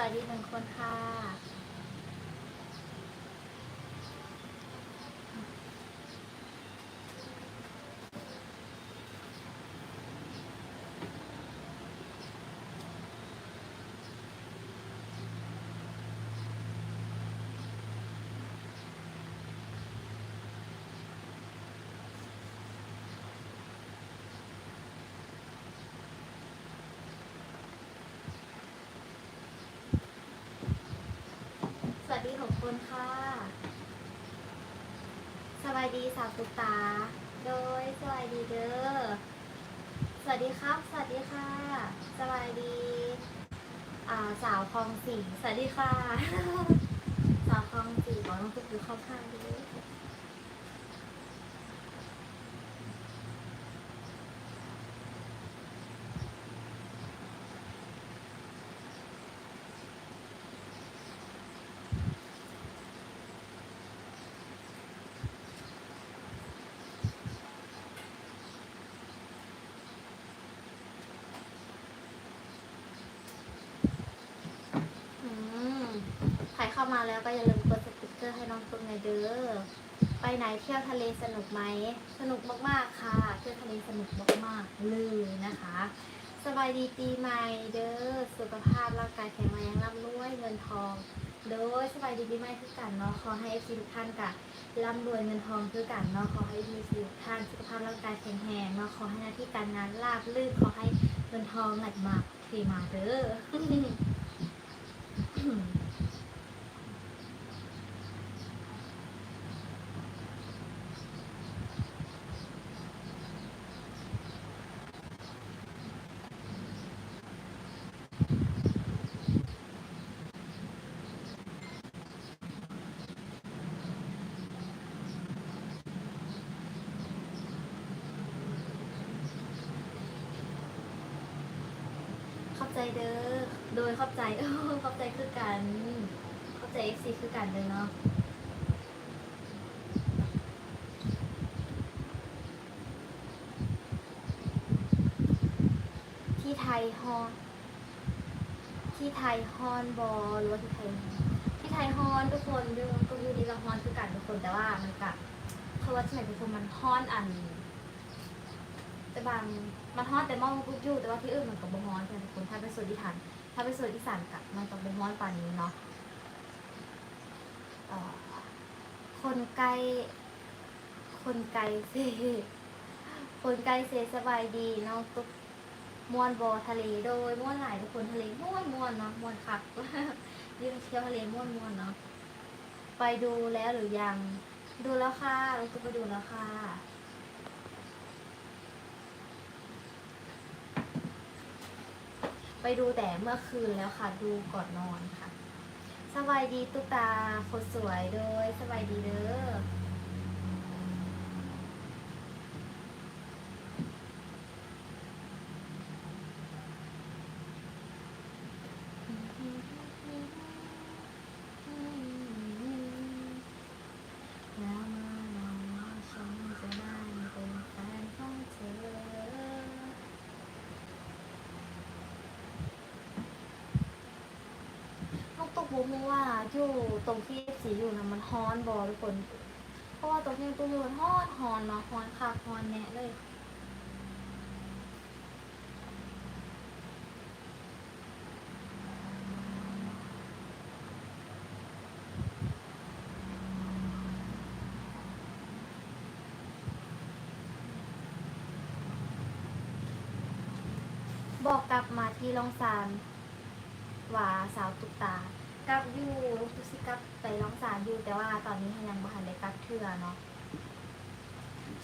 วัสดีหนึ่งคนค่ะ สวัสดีหกคนค่ะ สวัสดีสาวตุกตา โดยสวัสดีเด้อ สวัสดีครับ สวัสดีค่ะ สวัสดีอ่าสาวคลองสี่สวัสดีค่ะ สาวคลองสี่บอกน้องตุ๊กอยู่เข้าข้างด้วย อืมใคร เข้ามาแล้วก็อย่าลืมกดสติ๊กเกอร์ให้น้องตุ๊กหน่อยเด้อ ไปไหนเที่ยวทะเลสนุกไหม สนุกมากๆค่ะ เที่ยวทะเลสนุกมากๆเลยนะคะ สบายดีปีใหม่เด้อ สุขภาพร่างกายแข็งแรงร่ำรวยเงินทองโดยสบายดีปีใหม่คือกันเนาะขอให้เอฟซีทุกท่านกะร่ำรวยเงินทองคือกันเนาะขอให้มีสิทุกท่านสุขภาพร่างกายแข็งแรงเนาะขอให้หน้าที่การงานราบรื่นขอให้เงินทองไหลมาเทมาเด้อ เข้า ใจเด้อ โดยเข้าใจเออข้าใจคือกันเข้าใจ FC คือกันเลยเนาะที่ไทยฮอนที่ไทยฮอนบอหรือว่าที่ไทยที่ไทยฮอนทุกคนดูก็อยู่ดีกับฮอนคือกันทุกคนแต่ว่ามันกับเขาว่าที่ไหนทุกคนมันฮอนอันแต่บาง มันฮอนแต่มองกุ๊กอยู่แต่ว่าที่อื่นมันก็บ่ฮอนแต่ทุกคนถ้าไปส่วนที่ทันถ้าไปส่วนที่สานกับมันต้องเป็นฮอนปานนี้เนาะคนไกล คนไกลเซคนไกลเซสบายดีน้องตุ๊กมวนบอทะเลโดยมวนหลายทุกคนทะเลมวนมวนเนาะมวนคักยืนเที่ยวทะเลมวนมวนเนาะไปดูแล้วหรือยัง ดูแล้วค่ะเราจะไปดูแล้วค่ะ ไปดูแต่เมื่อคืนแล้วค่ะ ดูก่อนนอนค่ะสบายดีตุ๊กตาคนสวยโดยสบายดีเด้อ แล้วเมื่อเราว่าฉันจะได้เป็นแฟนของเธอ ต้องตกบุมว่าอยู่ตรงที่สีอยู่นะมันฮ้อนบอทุกคน เพราะว่าตรงที่ตัวอยู่มันฮ้อนฮอนเนาะฮ้อนค่ะฮ้อนแน่เลยบอกกลับมาที่ลองซานว่าสาวตุกตา กลับอยู่ทุกสิกลับไปลองซานอยู่ แต่ว่าตอนนี้ยังบ่ทันได้กลับเทื่อเนาะ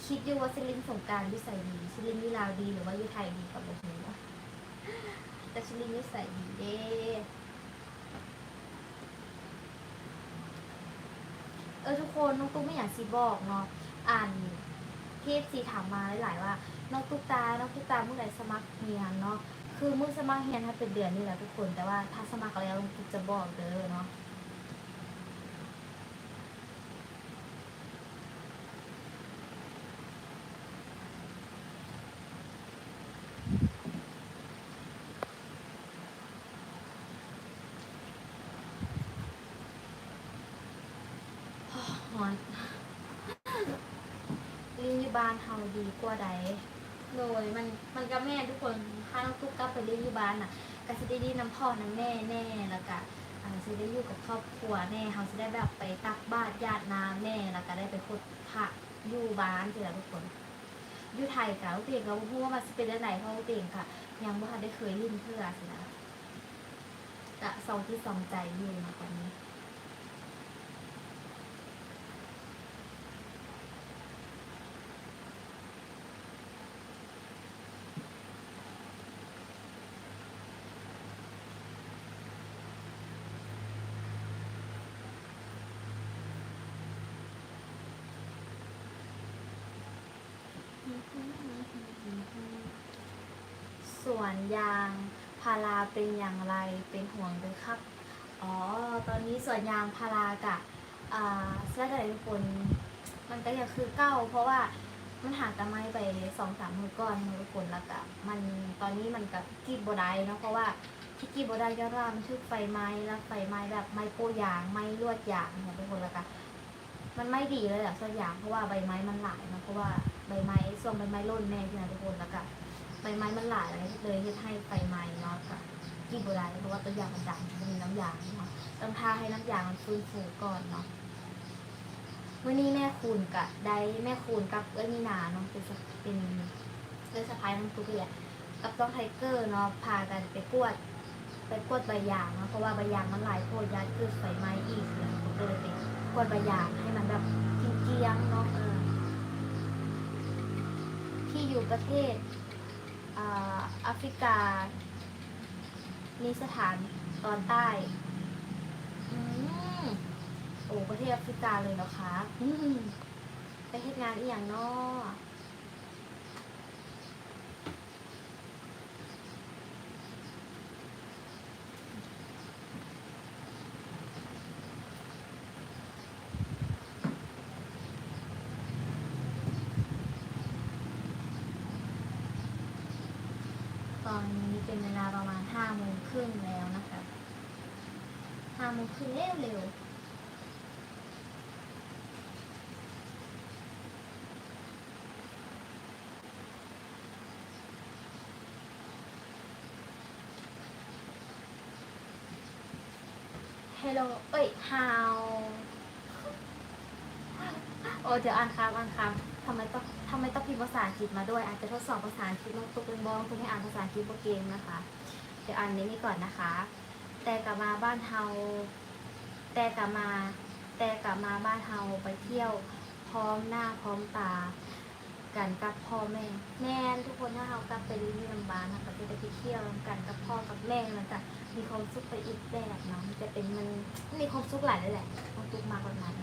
คิดอยู่ว่าซิลินสงการอยู่ใส่ดีซิลินอยู่ลาวดีหรือว่ายูไทยดีกับบ่ฮู้ว่าแต่ซิลินอยู่ใส่ดีเด้เออทุกคนน้องตุ๊กไม่อยากสิบอกเนาะอ่านที่ซีถามมาหลายๆว่าน้องตุ๊กตา น้องตุ๊กตาเมื่อไหร่สมัครเรียนเนาะ คือมือสมัครเฮียนถ้เป็นเดือนนี่แหละทุกคน แต่ว่าถ้าสมัครแล้วลุจะบอกเด้อเนาะรีอยู่บ้านเฮาดีกว่าใด โดยมันมันก็แม่ทุกคนถ้าน้องตุ๊กกลับไปเลี้ยงอยู่บ้านน่ะก็สิได้ดีน้ำพ่อน้ำแม่แน่แล้วก็อ่าสิได้อยู่กับครอบครัวแน่เฮาสิได้แบบไปตักบาตรญาติน้ำแน่แล้วก็ได้ไปพดพระอยู่บ้านสิละทุกคนอยู่ไทยกะลูกเตียงก็บ่ฮู้ว่ามันสิเป็นจังไดเพราะลูกเตียงก็ยังบ่ทันได้เคยลิ้นเพื่อสินะกะสองที่สองใจอยู่นะตอนนี้ สวนยางพาราเป็นอย่างไรเป็นห่วงหรือครับ อ๋อ ตอนนี้สวนยางพารากะอ่าเสื้อแต่ทุกคนมันก็ยังคือเก้า เพราะว่ามันหาตะไม้ไปสองสามมือก่อนมือทุกคนแล้วก็มันตอนนี้มันกับกีบบได้เนาะเพราะว่าที่กีบบได้ยอดว่ามันคือไฟไม้แล้วไฟไม้แบบไม้โปยางไม้ลวดยางนะทุกคนแล้วก็มันไม่ดีเลยแหละส่วนยางเพราะว่าใบไม้มันหลายเนาะเพราะว่าใบไม้ส่วนใบไม้ร่นแน่ที่นะทุกคนแล้วก็ ใบไม้มันหลายเลยเลยเฮ็ดให้ไฟไหม้เนาะค่ะกีบบได้เพราะว่าตัวยางมันดำมันมีน้ำยางเนาะต้องทาให้น้ำยางมันฟื้นฟูก่อนเนาะวันนี้แม่คูณกับได้แม่คูณกับเอ้ยมีนาเนาะเป็นเป็นเอ้ยสะพายน้องตุ๊กเลยกับต้องไทเกอร์เนาะพากันไปกวด ไปกวดใบยางเนาะเพราะว่าใบยางมันหลายโพดยัดเกิดไฟไหม้อีกเลยก็เลยไปกวดใบยางให้มันแบบเกี้ยงเนาะเออที่อยู่ประเทศ แอฟริกามีสถานตอนใต้อืมโอ้ประเทศแอฟริกาเลยเหรอคะ อืมไปเฮ็ดงานอีหยังเนาะตอนนี้ เป็นเวลาประมาณห้าโมงครึ่งแล้วนะคะห้าโมงครึ่งเร็วเร็วๆ Hello เอ้ย How โอ้เดี๋ยวอ่านคำอ่านคำทำไมต้อง ทำไมต้องพิมพ์ภาษาอังกฤษมาด้วยอาจจะทดสอบภาษาอังกฤษน้องตุ๊กเป็นบองเพื่อให้อ่านภาษาอังกฤษโปรเกมนะคะ เดี๋ยวอ่านนี้ก่อนนะคะ แต่กลับมาบ้านเฮาแต่กลับมา แต่กลับมาบ้านเฮาไปเที่ยวพร้อมหน้าพร้อมตา กันกับพ่อแม่ แม่ทุกคนถ้าเรากลับไปรีวิวลำบานนะคะจะได้ไปเที่ยวกันกับพ่อกับแม่มันจะมีความสุขไปอีกแบบเนาะมันจะเป็นมันมันมีความสุขหลายเลยแหละความสุขมากกว่านั้น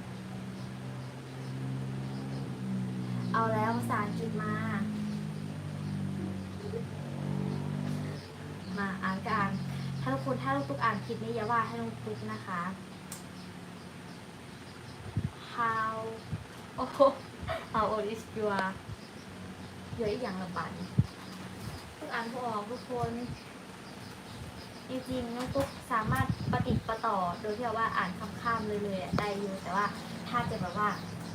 เอาแล้วภาษาอังกฤษมา มาอ่านกันถ้าทุกคนถ้าลูกตุ๊กอ่านผิดนี่อย่าว่าให้ลูกตุ๊กนะคะ how โอ้โห how old is your เยอะอีกอย่างละบันทุกอ่านพอออกทุกคนจริงๆน้องตุ๊กสามารถปฏิดประต่อ โดยที่ว่าอ่านคำข้ามเลยเลยๆได้อยู่แต่ว่าถ้าจะแบบว่า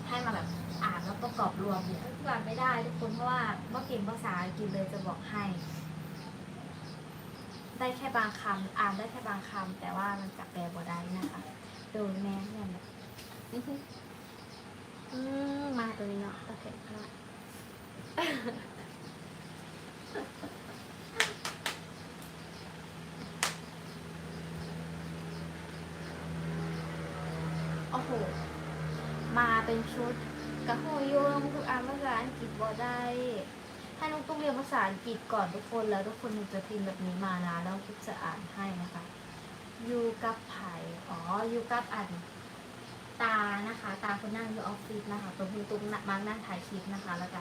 ให้มาแบบ อ่านแล้วประกอบรวมเนี่ยทุกอ่านไม่ได้ทุกคนเพราะว่าว่าเก่งภาษาอังกฤษเลยจะบอกให้ ได้แค่บางคำอ่านได้แค่บางคำแต่ว่ามันกลับแปลบ่ได้นะคะโดยแม่เนี่ยแบบอื้อหืออืมมาตัวนี้เนาะโอเคเอาละโอ้โห มาเป็นชุด กระโหยโยงทุกอ่านภาษาอังกฤษบ่ได้ให้น้องตุ้มเรียนภาษาอังกฤษก่อนทุกคนแล้วทุกคนจะพิมพ์แบบนี้มานะแล้วทุกจะอ่านให้นะคะยูกับไผ่อ๋อยูกับอันตานะคะ ตาคนนั่งอยู่ออฟฟิศนะคะตัวคุณตุ้มมานั่งถ่ายคลิปนะคะ แล้วก็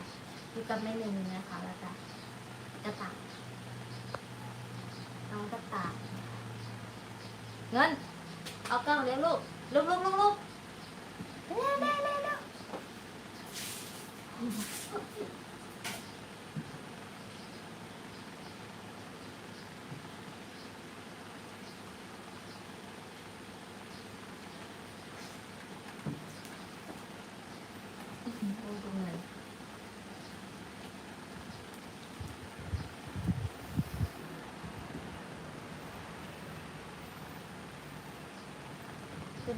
ยูกับแม่หนึ่งนะคะ แล้วก็กระต่ายน้องกระต่ายเงิน เอากล้องเลี้ยงลูกลูกลูกลูกลูกเร็วเร็วเร็ว ที่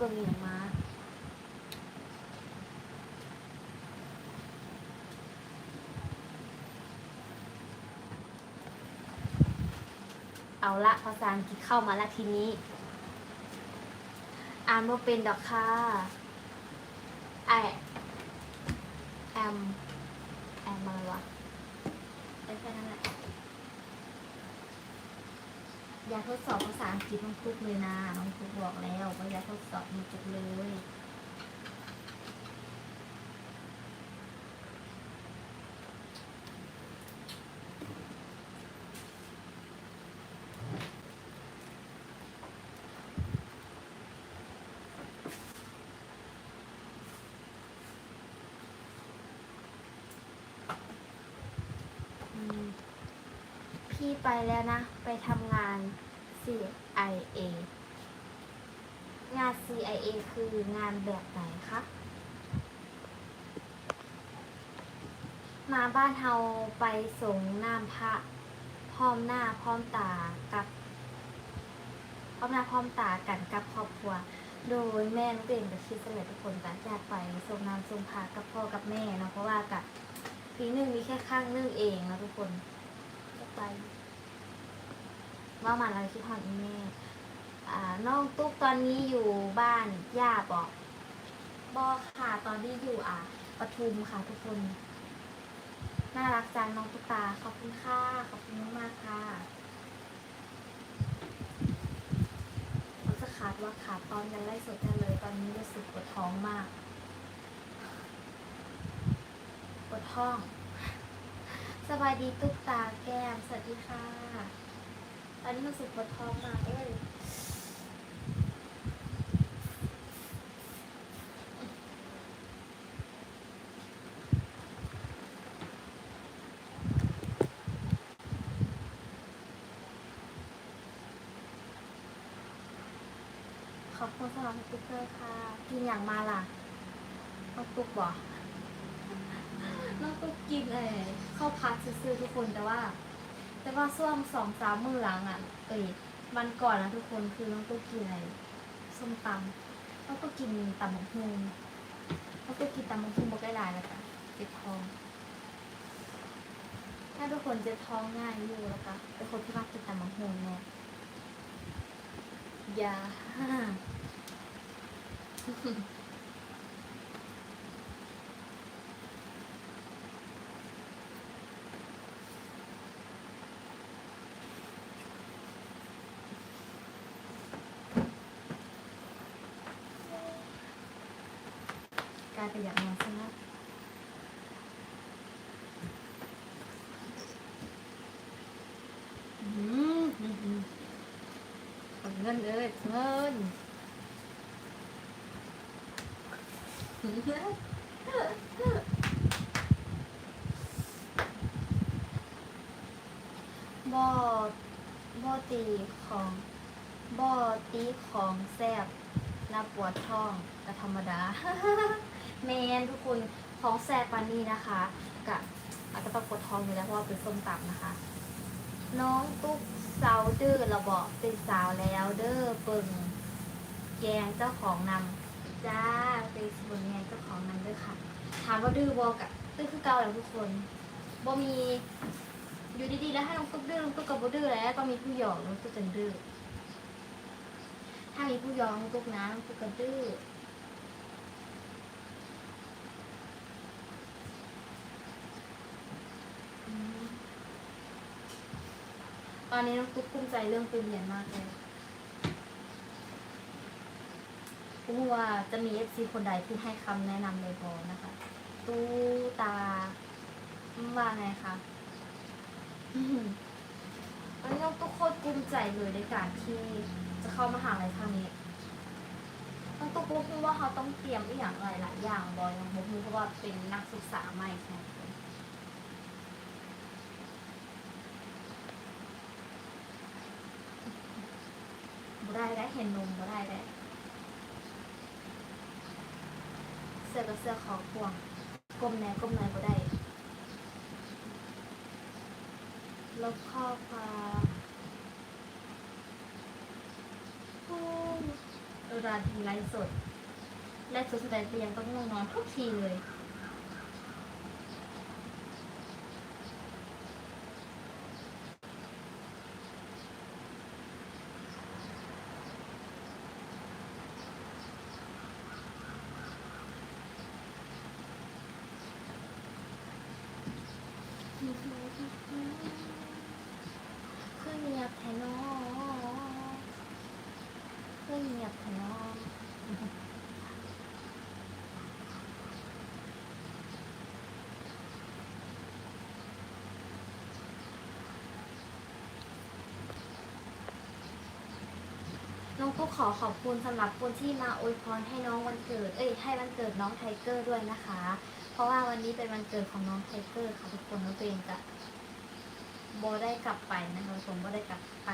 ตรงนี้ เอาละภาษาอังกฤษเข้ามาละทีนี้ อ่านว่าเป็นดอกค่ะ I am am อะไรวะเป็นแค่นั้นแหละอย่าทดสอบภาษาอังกฤษน้องทุกเลยนะน้องทุกบอกแล้วว่าอย่าทดสอบน้องทุกเลย พี่ไปแล้วนะ ไปทำงาน CIA งาน CIA คืองานแบบไหนคะ มาบ้านเฮาไปส่งน้ำพระ พร้อมหน้าพร้อมตากับ พร้อมหน้าพร้อมตากันกับครอบครัว โดยแม่น้องเด่นกับคิดเสลยทุกคนก็อยากไปส่งน้ำส่งพระกับพ่อกับแม่เนาะเพราะว่ากับ ปีหนึ่งมีแค่ข้างนึงเองนะทุกคนไป ว่ามันเราคิดฮอดอีแม่อ่าน้องตุ๊กตอนนี้อยู่บ้านย่าบอกบอค่ะตอนนี้อยู่อะปทุมค่ะทุกคน น่ารักจังน้องตุ๊กตาขอบคุณค่ะขอบคุณมากๆค่ะเขาจะขาดว่าขาดตอนยังไล่สดได้เลย ตอนนี้รู้สึกปวดท้องมาก ปวดท้อง สบายดีตุ๊กตาแก้ม สวัสดีค่ะ ตอนนี้รู้สึกปวดท้องมากเลยขอบคุณสำหรับสติ๊กเกอร์ค่ะ กินอย่างมาล่ะน้องตุ๊กบอกน้อ ก็กินเออข้าวผัดซื้อๆทุกคนแต่ว่า แต่ว่าช่วงสองสามมื้อหลังอะ เอ้ยวันก่อนนะทุกคนคือน้องตุ๊กกินอะไรส้มตำน้องตุ๊กกินตำบักฮุงน้องตุ๊กกินตำบักฮุงบอกได้หลายแล้วจ้ะเจ็บท้องถ้าทุกคนเจ็บท้องง่ายอยู่แล้วก็เป็นคนที่มักกินตำบักฮุงเนาะอย่า กลายเป็นอย่างนั้นซะแล้วอืมอืมอืมเงินเลยเงินบ่บ่ตีของบ่ตีของแซบน่าปวดท้องก็ธรรมดา แมนทุกคนของแซ่บปานนี้นะคะกะอาจจะต้องปวดท้องอยู่แล้วเพราะว่าเป็นส้มตำนะคะ น้องตุ๊กสาวดื้อเราบอกเป็นสาวแล้วเด้อเปิงแกงเจ้าของนำจ้าเป็นสมุนแกงเจ้าของนำด้วยค่ะ ถามว่าดื้อบอกะดื้อคือเก่าแล้วทุกคนบ่มีอยู่ดีๆแล้วให้น้องตุ๊กดื้อน้องตุ๊กกับบ่ดื้อแล้วก็มีผู้หยอกน้องตุ๊กจึงดื้อถ้ามีผู้หยอกน้องตุ๊กนะน้องตุ๊กก็ดื้อ ตอนนี้น้องตุ๊กภูมิใจเรื่องไปเรียนมากเลยเพราะว่าจะมีเอฟซีคนใดที่ให้คำแนะนำในบอนะคะ ตู้ตาว่าไงคะอืมตอนนี้น้องตุ๊กโคตรภูมิใจเลยในการที่จะเข้ามหาลัยครั้งนี้ น้องตุ๊กรู้ว่าเขาต้องเตรียมอหย่างหลายๆอย่างบอยน้องบุ๊คเพราะว่าเป็นนักศึกษาใหม่ใช่ไหม บ่ได้ได้เห็นนมบ่ได้ได้เสื้อกับเสื้อขอพวงก้มแหนก้มไหนบ่ได้ลบข้อความโอ้ยเวลาทีไลฟ์สดไลฟ์สดแสดงเตียงต้องง่วงนอนทุกทีเลย คือเงียบแทนอคือเงียบแทนอน้อง ก็ขอขอบคุณสำหรับคนที่มาอวยพรให้น้องวันเกิด เอ้ยให้วันเกิดน้องไทเกอร์ด้วยนะคะ เพราะว่าวันนี้เป็นวันเกิดของน้องไทเกอร์ค่ะทุกคนแล้วตัวเองจะโบได้กลับไปนะคะผมโบได้กลับไป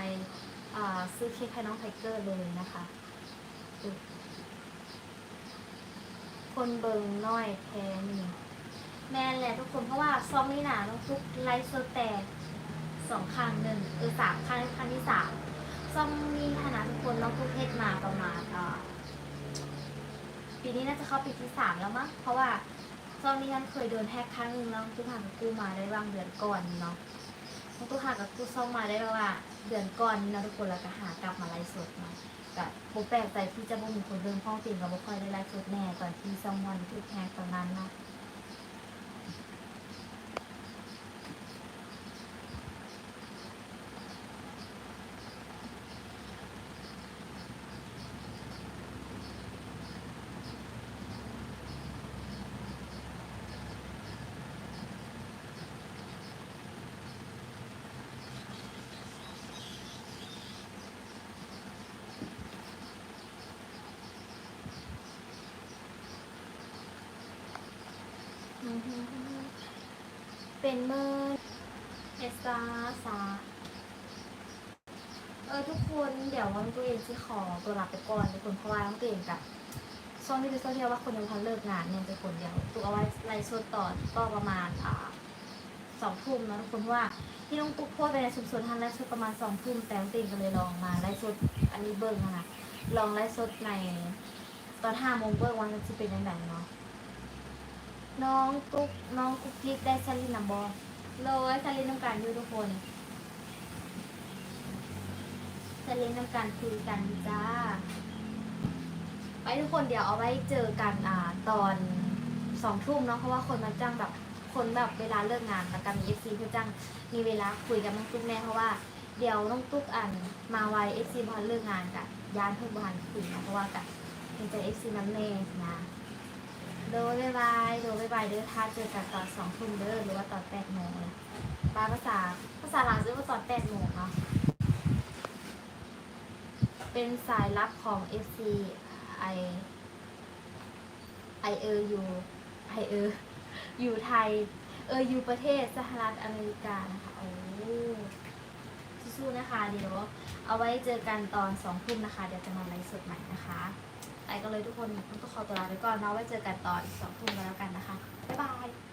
ซื้อเค้กให้น้องไทเกอร์เลยนะคะ คนเบิงน้อยแพนแม่นแหละทุกคนเพราะว่าซองนี่หนาน้องทุกไลฟ์โซแตกสองครั้งหนึ่งเออสามครั้งครั้งที่สาม ซองนี้ขนาดทุกคนน้องทุกเทศมาประมาณอ่าปีนี้น่าจะเข้าปีที่สามแล้วมั้งเพราะว่าซองนี้ฉันเคยโดนแฮกครั้งหนึงแล้วทุกครั้งกู้มาได้บางเดือนก่อนเนาะมันก็หากับกูซ่องมาได้แล้วว่าเดือนก่อนนี่นะทุกคนแล้วก็หากลับมาไลฟ์สดเนาะกับโบแปลกใจที่จะบ่มีคนเดินห้องเตียงกับบ่ค่อยได้ไลฟ์สดแน่ตอนที่ซ่องวันทุกแฮกตอนนั้นเนาะอือฮึ เป็นเมอร์เอสซาซาเออทุกคนเดี๋ยววันตัวเองที่ขอตัวลาไปก่อนทุกคนเพราะว่าต้องตัวเองกับช่วงที่เป็นช่วงที่ว่าคนยังพันเลิกงานเนี่ยเป็นคนเดียวตุกเอาไว้ไลฟ์สดต่อก็ประมาณอ่าสองทุ่มนะทุกคนว่าที่น้องตุ๊กโพสต์ไปในชุมชนทันไลฟ์สดประมาณสองทุ่มแต่ต้องตัวเองก็เลยลองมาไลฟ์สดอันนี้เบิ้งนะคะลองไลฟ์สดในตอนห้าโมงเบิ้งวันจะเป็นยังไงเนาะ น้องตุ๊กน้องกุ๊กกิ๊กได้สลินนับบอเลยสลินน้ำการอยู่ทุกคนสลินน้ำการคุยกันจ้า ไปทุกคนเดี๋ยวเอาไว้เจอกันอ่าตอนสองทุ่มเนาะเพราะว่าคนมาจ้างแบบคนแบบเวลาเลิกงานแต่การมีเอฟซีเพื่อจ้างมีเวลาคุยกับน้องตุ๊กแน่เพราะว่าเดี๋ยวน้องตุ๊กอ่านมาไวเอฟซีพอเลิกงานกับย้านเพื่อนบ้านคุยนะเพราะว่ากับเห็นใจเอฟซีน้ำเน่นะ โดยบายบายโดยบายบายเด้อถ้าเจอกันตอนสองทุ่มเด้อหรือว่าตอนแปดโมงเลยปาภาษาภาษาหลังซื้อว่าตอนแปดโมงเนาะเป็นสายลับของ FC ไอไอเอออยู่ไอเอออยู่ไทย เอออยู่ประเทศสหรัฐอเมริกานะคะโอ้สู้ๆนะคะ เดี๋ยวเอาไว้เจอกันตอนสองทุ่มนะคะ เดี๋ยวจะมาไลฟ์สดใหม่นะคะ ไปกันเลยทุกคนต้องขอตัวลาไปก่อนเนาะไว้เจอกันตอนสองทุ่มแล้วกันนะคะบ๊ายบาย